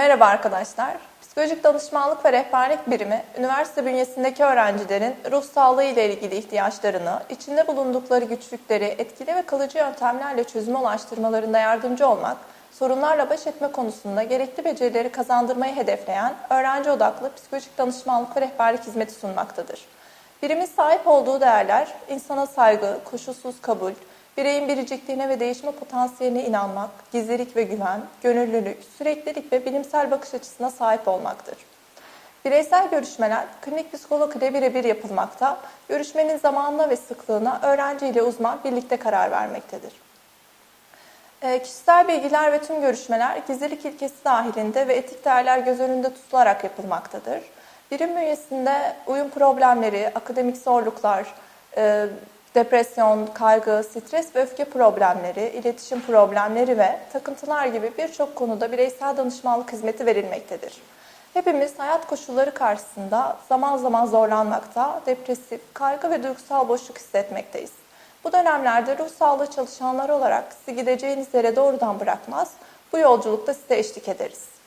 Merhaba arkadaşlar. Psikolojik danışmanlık ve rehberlik birimi, üniversite bünyesindeki öğrencilerin ruh sağlığı ile ilgili ihtiyaçlarını, içinde bulundukları güçlükleri etkili ve kalıcı yöntemlerle çözüme ulaştırmalarında yardımcı olmak, sorunlarla baş etme konusunda gerekli becerileri kazandırmayı hedefleyen öğrenci odaklı psikolojik danışmanlık ve rehberlik hizmeti sunmaktadır. Birimin sahip olduğu değerler, insana saygı, koşulsuz kabul, bireyin biricikliğine ve değişme potansiyeline inanmak, gizlilik ve güven, gönüllülük, süreklilik ve bilimsel bakış açısına sahip olmaktır. Bireysel görüşmeler klinik psikolog ile birebir yapılmakta, görüşmenin zamanına ve sıklığına öğrenci ile uzman birlikte karar vermektedir. E, Kişisel bilgiler ve tüm görüşmeler gizlilik ilkesi dahilinde ve etik değerler göz önünde tutularak yapılmaktadır. Birim bünyesinde uyum problemleri, akademik zorluklar, e, depresyon, kaygı, stres ve öfke problemleri, iletişim problemleri ve takıntılar gibi birçok konuda bireysel danışmanlık hizmeti verilmektedir. Hepimiz hayat koşulları karşısında zaman zaman zorlanmakta, depresif, kaygı ve duygusal boşluk hissetmekteyiz. Bu dönemlerde ruh sağlığı çalışanları olarak sizi gideceğiniz yere doğrudan bırakmaz, bu yolculukta size eşlik ederiz.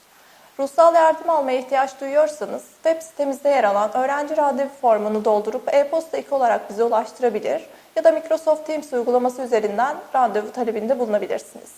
Ruhsal yardım almaya ihtiyaç duyuyorsanız web sitemizde yer alan öğrenci randevu formunu doldurup e-posta ek olarak bize ulaştırabilir ya da Microsoft Teams uygulaması üzerinden randevu talebinde bulunabilirsiniz.